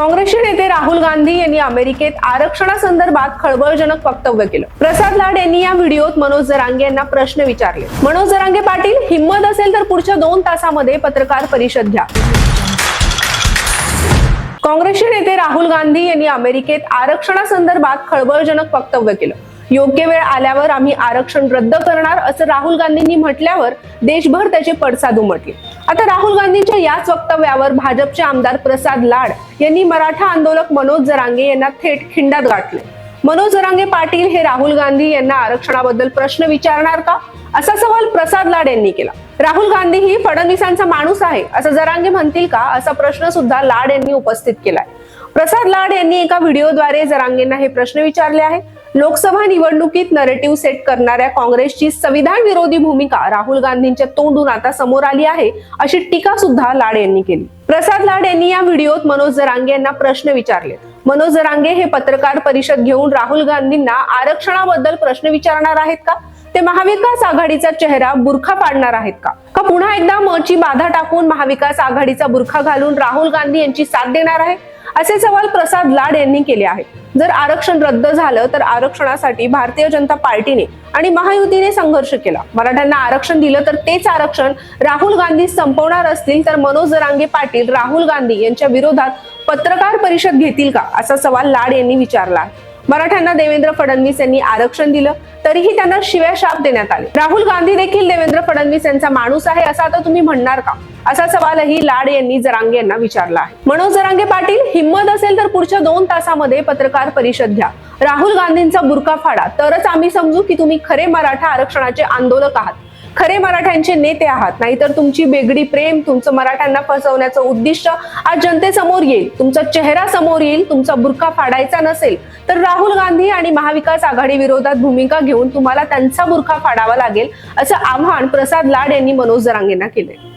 काँग्रेसचे नेते राहुल गांधी यांनी अमेरिकेत आरक्षणासंदर्भात खळबळजनक वक्तव्य केलं. प्रसाद लाड यांनी या व्हिडिओत मनोज जरांगे यांना प्रश्न विचारले. मनोज जरांगे पाटील हिंमत असेल तर पुढच्या दोन तासामध्ये पत्रकार परिषद घ्या. काँग्रेसचे नेते राहुल गांधी यांनी अमेरिकेत आरक्षणासंदर्भात खळबळजनक वक्तव्य केलं. योग्य वेळ आल्यावर आम्ही आरक्षण रद्द करणार असं राहुल गांधींनी म्हटल्यावर देशभर त्याचे पडसाद उमटले. आता राहुल गांधींच्या याच वक्तव्यावर भाजपचे आमदार प्रसाद लाड यांनी मराठा आंदोलक मनोज जरांगे यांना थेट खिंडात गाठले. मनोज जरांगे पाटील हे राहुल गांधी यांना आरक्षणाबद्दल प्रश्न विचारणार का? असा सवाल प्रसाद लाड यांनी केला. राहुल गांधी ही फडणवीसांचा माणूस आहे असं जरांगे म्हणतील का? असा प्रश्न सुद्धा लाड यांनी उपस्थित केलाय. प्रसाद लाड यांनी एका व्हिडिओद्वारे जरांगेंना हे प्रश्न विचारले आहे लोकसभा निवडणुकीत नरेटिव्ह सेट करणाऱ्या काँग्रेसची संविधान विरोधी भूमिका राहुल गांधींच्या तोंडून आता समोर आली आहे अशी टीका सुद्धा लाड यांनी केली. प्रसाद लाड यांनी या व्हिडिओत मनोज जरांगे यांना प्रश्न विचारले. मनोज जरांगे हे पत्रकार परिषद घेऊन राहुल गांधींना आरक्षणाबद्दल प्रश्न विचारणार आहेत का? ते महाविकास आघाडीचा चेहरा बुरखा पाडणार आहेत का? का पुन्हा एकदा मची बाधा टाकून महाविकास आघाडीचा बुरखा घालून राहुल गांधी यांची साथ देणार आहे? असे सवाल प्रसाद लाड यांनी केले आहेत. जर आरक्षण रद्द झालं तर आरक्षणासाठी भारतीय जनता पार्टीने आणि महायुतीने संघर्ष केला. मराठ्यांना आरक्षण दिलं तर तेच आरक्षण राहुल गांधी संपवणार असतील तर मनोज जरांगे पाटील राहुल गांधी यांच्या विरोधात पत्रकार परिषद घेतील का? असा सवाल लाड यांनी विचारला आहे. मराठ्यांना देवेंद्र फडणवीस यांनी आरक्षण दिलं तरीही त्यांना शिव्या शाप देण्यात आले. राहुल गांधी देखील देवेंद्र फडणवीस यांचा माणूस आहे असं आता तुम्ही म्हणणार का? असा सवालही लाड यांनी जरांगे यांना विचारला आहे. मनोज जरांगे पाटील हिंमत असेल तर पुढच्या दोन तासामध्ये पत्रकार परिषद घ्या. राहुल गांधींचा बुरका फाडा तरच आम्ही समजू की तुम्ही खरे मराठा आरक्षणाचे आंदोलक आहात. खरे मराठ्यांचे नेते आहात. नाहीतर तुमची बेगडी प्रेम तुमचं मराठ्यांना फसवण्याचं उद्दिष्ट आज जनतेसमोर येईल. तुमचा चेहरा समोर येईल तुमचा बुरका फाडायचा नसेल तर राहुल गांधी आणि महाविकास आघाडी विरोधात भूमिका घेऊन तुम्हाला त्यांचा बुरखा फाडावा लागेल असं आव्हान प्रसाद लाड यांनी मनोज जरांगेंना केले